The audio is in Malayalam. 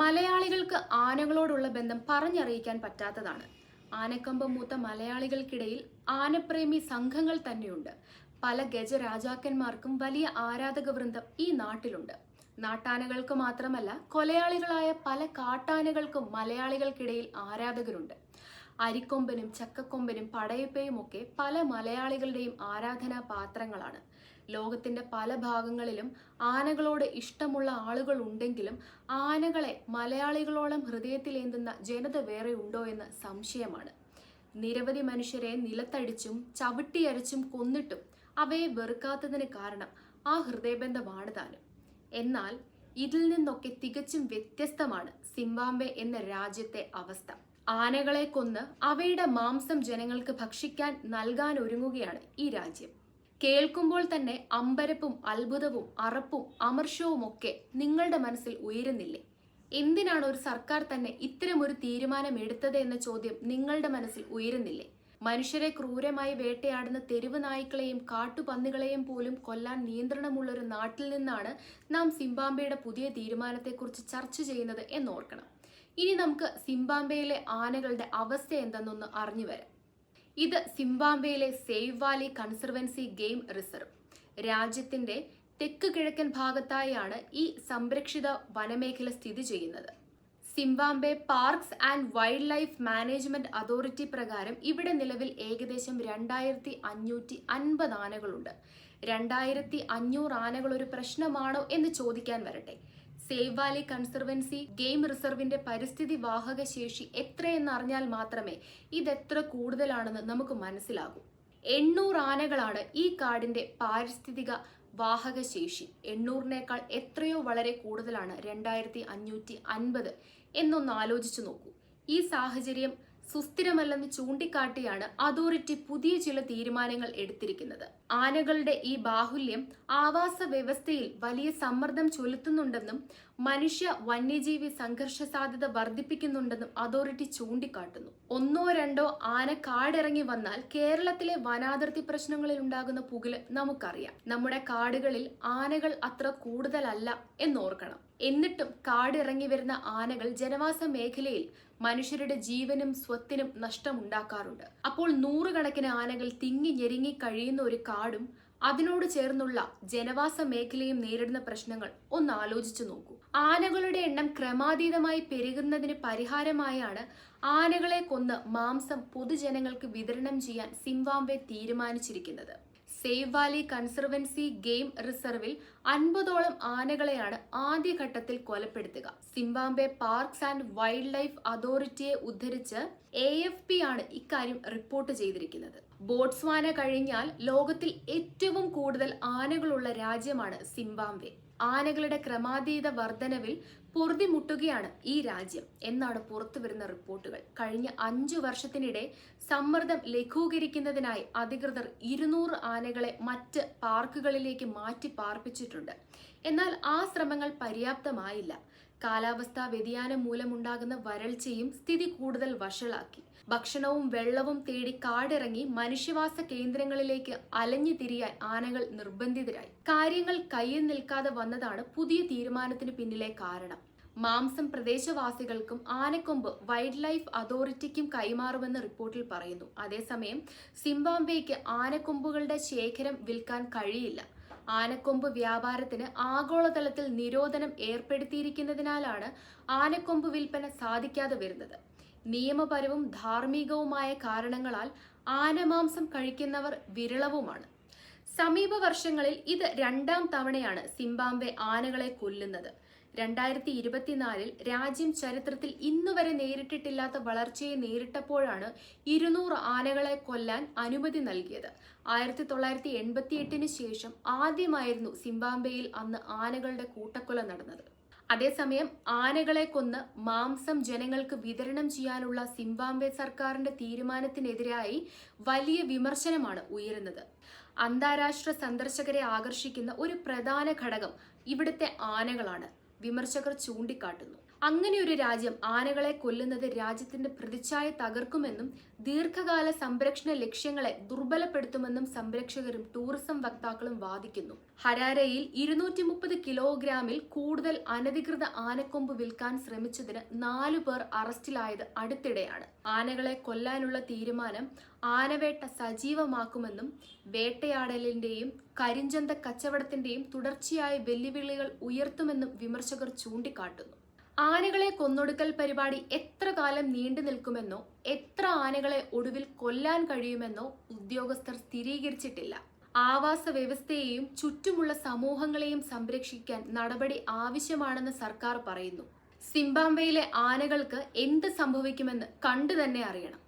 മലയാളികൾക്ക് ആനകളോടുള്ള ബന്ധം പറഞ്ഞറിയിക്കാൻ പറ്റാത്തതാണ്. ആനക്കമ്പം മൂത്ത മലയാളികൾക്കിടയിൽ ആനപ്രേമി സംഘങ്ങൾ തന്നെയുണ്ട്. പല ഗജരാജാക്കന്മാർക്കും വലിയ ആരാധക വൃന്ദം ഈ നാട്ടിലുണ്ട്. നാട്ടാനകൾക്ക് മാത്രമല്ല കൊലയാളികളായ പല കാട്ടാനകൾക്കും മലയാളികൾക്കിടയിൽ ആരാധകരുണ്ട്. അരിക്കൊമ്പനും ചക്കക്കൊമ്പനും പടയപ്പയും ഒക്കെ പല മലയാളികളുടെയും ആരാധനാ പാത്രങ്ങളാണ്. ലോകത്തിന്റെ പല ഭാഗങ്ങളിലും ആനകളോട് ഇഷ്ടമുള്ള ആളുകൾ ഉണ്ടെങ്കിലും ആനകളെ മലയാളികളോളം ഹൃദയത്തിലേന്തുന്ന ജനത വേറെ ഉണ്ടോ എന്ന് സംശയമാണ്. നിരവധി മനുഷ്യരെ നിലത്തടിച്ചും ചവിട്ടിയരച്ചും കൊന്നിട്ടും അവയെ വെറുക്കാത്തതിന് കാരണം ആ ഹൃദയബന്ധമാണ് താനും. എന്നാൽ ഇതിൽ നിന്നൊക്കെ തികച്ചും വ്യത്യസ്തമാണ് സിംബാബ്വെ എന്ന രാജ്യത്തെ അവസ്ഥ. ആനകളെ കൊന്ന് അവയുടെ മാംസം ജനങ്ങൾക്ക് ഭക്ഷിക്കാൻ നൽകാൻ ഒരുങ്ങുകയാണ് ഈ രാജ്യം. കേൾക്കുമ്പോൾ തന്നെ അമ്പരപ്പും അത്ഭുതവും അറപ്പും അമർഷവും ഒക്കെ നിങ്ങളുടെ മനസ്സിൽ ഉയരുന്നില്ലേ? എന്തിനാണ് ഒരു സർക്കാർ തന്നെ ഇത്തരമൊരു തീരുമാനം എടുത്തത് എന്ന ചോദ്യം നിങ്ങളുടെ മനസ്സിൽ ഉയരുന്നില്ലേ? മനുഷ്യരെ ക്രൂരമായി വേട്ടയാടുന്ന തെരുവ് നായ്ക്കളെയും കാട്ടുപന്നികളെയും പോലും കൊല്ലാൻ നിയന്ത്രണമുള്ള ഒരു നാട്ടിൽ നിന്നാണ് നാം സിംബാബ്വെയുടെ പുതിയ തീരുമാനത്തെക്കുറിച്ച് ചർച്ച ചെയ്യുന്നത് എന്നോർക്കണം ഇനി നമുക്ക് സിംബാബ്വെയിലെ ആനകളുടെ അവസ്ഥ എന്തെന്നൊന്ന് അറിഞ്ഞു വരാം. ഇത് സിംബാബ്വെയിലെ Save Valley Conservancy game reserve. രാജ്യത്തിന്റെ തെക്ക് കിഴക്കൻ ഭാഗത്തായാണ് ഈ സംരക്ഷിത വനമേഖല സ്ഥിതി ചെയ്യുന്നത്. Zimbabwe parks and wildlife management authority പ്രകാരം ഇവിടെ നിലവിൽ ഏകദേശം രണ്ടായിരത്തി അഞ്ഞൂറ്റി അൻപത് ആനകളുണ്ട്. രണ്ടായിരത്തി അഞ്ഞൂറ് ആനകൾ ഒരു പ്രശ്നമാണോ എന്ന് ചോദിക്കാൻ വരട്ടെ. സേവ് വാലി കൺസർവൻസി ഗെയിം റിസർവിന്റെ പരിസ്ഥിതി വാഹക ശേഷി എത്രയെന്ന് അറിഞ്ഞാൽ മാത്രമേ ഇതെത്ര കൂടുതലാണെന്ന് നമുക്ക് മനസ്സിലാകൂ. എണ്ണൂറ് ആനകളാണ് ഈ കാടിന്റെ പാരിസ്ഥിതിക വാഹക ശേഷി എണ്ണൂറിനേക്കാൾ എത്രയോ വളരെ കൂടുതലാണ് രണ്ടായിരത്തി അഞ്ഞൂറ്റി അൻപത് എന്നൊന്ന് ആലോചിച്ചു നോക്കൂ. ഈ സാഹചര്യം സുസ്ഥിരമല്ലെന്ന് ചൂണ്ടിക്കാട്ടിയാണ് അതോറിറ്റി പുതിയ ചില തീരുമാനങ്ങൾ എടുത്തിരിക്കുന്നത്. ആനകളുടെ ഈ ബാഹുല്യം ആവാസ വ്യവസ്ഥയിൽ വലിയ സമ്മർദ്ദം ചെലുത്തുന്നുണ്ടെന്നും മനുഷ്യ വന്യജീവി സംഘർഷ സാധ്യത വർദ്ധിപ്പിക്കുന്നുണ്ടെന്നും അതോറിറ്റി ചൂണ്ടിക്കാട്ടുന്നു. ഒന്നോ രണ്ടോ ആന കാടിറങ്ങി വന്നാൽ കേരളത്തിലെ വനാതിർത്തി പ്രശ്നങ്ങളിൽ ഉണ്ടാകുന്ന പുകിൽ നമുക്കറിയാം. നമ്മുടെ കാടുകളിൽ ആനകൾ അത്ര കൂടുതലല്ല എന്നോർക്കണം. എന്നിട്ടും കാടിറങ്ങി വരുന്ന ആനകൾ ജനവാസ മേഖലയിൽ മനുഷ്യരുടെ ജീവനും സ്വത്തിനും നഷ്ടമുണ്ടാക്കാറുണ്ട്. അപ്പോൾ നൂറുകണക്കിന് ആനകൾ തിങ്ങി ഞെരുങ്ങി കഴിയുന്ന ഒരു കാടും അതിനോട് ചേർന്നുള്ള ജനവാസ മേഖലയും നേരിടുന്ന പ്രശ്നങ്ങൾ ഒന്ന് ആലോചിച്ചു നോക്കൂ. ആനകളുടെ എണ്ണം ക്രമാതീതമായി പെരുകുന്നതിന് പരിഹാരമായാണ് ആനകളെ കൊന്ന് മാംസം പൊതുജനങ്ങൾക്ക് വിതരണം ചെയ്യാൻ സിംവാംബെ തീരുമാനിച്ചിരിക്കുന്നത്. സേവ് വാലി കൺസർവൻസി ഗെയിം റിസർവിൽ അൻപതോളം ആനകളെയാണ് ആദ്യഘട്ടത്തിൽ കൊലപ്പെടുത്തുക. Zimbabwe parks and wild life അതോറിറ്റിയെ ഉദ്ധരിച്ച് എ എഫ് പി ആണ് ഇക്കാര്യം റിപ്പോർട്ട് ചെയ്തിരിക്കുന്നത്. ബോട്സ്വാന കഴിഞ്ഞാൽ ലോകത്തിൽ ഏറ്റവും കൂടുതൽ ആനകളുള്ള രാജ്യമാണ് സിംബാബ്വെ. ആനകളുടെ ക്രമാതീത വർധനവിൽ പൊറുതിമുട്ടുകയാണ് ഈ രാജ്യം. എന്നാണ് പുറത്തു വരുന്ന റിപ്പോർട്ടുകൾ. കഴിഞ്ഞ അഞ്ചു വർഷത്തിനിടെ സമ്മർദ്ദം ലഘൂകരിക്കുന്നതിനായി അധികൃതർ ഇരുന്നൂറ് ആനകളെ മറ്റ് പാർക്കുകളിലേക്ക് മാറ്റി പാർപ്പിച്ചിട്ടുണ്ട്. എന്നാൽ ആ ശ്രമങ്ങൾ പര്യാപ്തമായില്ല. കാലാവസ്ഥാ വ്യതിയാനം മൂലമുണ്ടാകുന്ന വരൾച്ചയും സ്ഥിതി കൂടുതൽ വഷളാക്കി. ഭക്ഷണവും വെള്ളവും തേടി കാടിറങ്ങി മനുഷ്യവാസ കേന്ദ്രങ്ങളിലേക്ക് അലഞ്ഞു തിരിയാൻ ആനകൾ നിർബന്ധിതരായി. കാര്യങ്ങൾ കയ്യിൽ നിൽക്കാതെ വന്നതാണ് പുതിയ തീരുമാനത്തിന് പിന്നിലെ കാരണം. മാംസം പ്രദേശവാസികൾക്കും ആനക്കൊമ്പ് വൈൽഡ് ലൈഫ് അതോറിറ്റിക്കും കൈമാറുമെന്ന് റിപ്പോർട്ടിൽ പറയുന്നു. അതേസമയം സിംബാബ്വേക്ക് ആനക്കൊമ്പുകളുടെ ശേഖരം വിൽക്കാൻ കഴിയില്ല. ആനക്കൊമ്പ് വ്യാപാരത്തിന് ആഗോളതലത്തിൽ നിരോധനം ഏർപ്പെടുത്തിയിരിക്കുന്നതിനാലാണ് ആനക്കൊമ്പ് വിൽപ്പന സാധിക്കാതെ വരുന്നത്. നിയമപരവും ധാർമ്മികവുമായ കാരണങ്ങളാൽ ആനമാംസം കഴിക്കുന്നവർ വിരളവുമാണ്. സമീപ വർഷങ്ങളിൽ ഇത് രണ്ടാം തവണയാണ് സിംബാബ്വെ ആനകളെ കൊല്ലുന്നത്. രണ്ടായിരത്തി ഇരുപത്തിനാലിൽ രാജ്യം ചരിത്രത്തിൽ ഇന്നുവരെ നേരിട്ടിട്ടില്ലാത്ത വളർച്ചയെ നേരിട്ടപ്പോഴാണ് ഇരുന്നൂറ് ആനകളെ കൊല്ലാൻ അനുമതി നൽകിയത്. ആയിരത്തി തൊള്ളായിരത്തി എൺപത്തി എട്ടിന് ശേഷം ആദ്യമായിരുന്നു സിംബാബ്വെയിൽ അന്ന് ആനകളുടെ കൂട്ടക്കൊല നടന്നത്. അതേസമയം ആനകളെ കൊന്ന് മാംസം ജനങ്ങൾക്ക് വിതരണം ചെയ്യാനുള്ള സിംബാബ്വെ സർക്കാരിന്റെ തീരുമാനത്തിനെതിരായി വലിയ വിമർശനമാണ് ഉയരുന്നത്. അന്താരാഷ്ട്ര സന്ദർശകരെ ആകർഷിക്കുന്ന ഒരു പ്രധാന ഘടകം ഇവിടുത്തെ ആനകളാണ്. വിമർശകർ ചൂണ്ടിക്കാട്ടുന്നു. അങ്ങനെ ഒരു രാജ്യം ആനകളെ കൊല്ലുന്നത് രാജ്യത്തിന്റെ പ്രതിച്ഛായ തകർക്കുമെന്നും ദീർഘകാല സംരക്ഷണ ലക്ഷ്യങ്ങളെ ദുർബലപ്പെടുത്തുമെന്നും സംരക്ഷകരും ടൂറിസം വക്താക്കളും വാദിക്കുന്നു. ഹരാരയിൽ ഇരുന്നൂറ്റി മുപ്പത് കിലോഗ്രാമിൽ കൂടുതൽ അനധികൃത ആനക്കൊമ്പ് വിൽക്കാൻ ശ്രമിച്ചതിന് നാലു പേർ അറസ്റ്റിലായത് അടുത്തിടെയാണ്. ആനകളെ കൊല്ലാനുള്ള തീരുമാനം ആനവേട്ട സജീവമാക്കുമെന്നും വേട്ടയാടലിന്റെയും കരിഞ്ചന്ത കച്ചവടത്തിന്റെയും തുടർച്ചയായ വെല്ലുവിളികൾ ഉയർത്തുമെന്നും വിമർശകർ ചൂണ്ടിക്കാട്ടുന്നു. ആനകളെ കൊന്നൊടുക്കൽ പരിപാടി എത്ര കാലം നീണ്ടു നിൽക്കുമെന്നോ എത്ര ആനകളെ ഒടുവിൽ കൊല്ലാൻ കഴിയുമെന്നോ ഉദ്യോഗസ്ഥർ സ്ഥിരീകരിച്ചിട്ടില്ല. ആവാസ വ്യവസ്ഥയെയും ചുറ്റുമുള്ള സമൂഹങ്ങളെയും സംരക്ഷിക്കാൻ നടപടി ആവശ്യമാണെന്ന് സർക്കാർ പറയുന്നു. സിംബാബ്വേയിലെ ആനകൾക്ക് എന്ത് സംഭവിക്കുമെന്ന് കണ്ടു തന്നെ അറിയണം.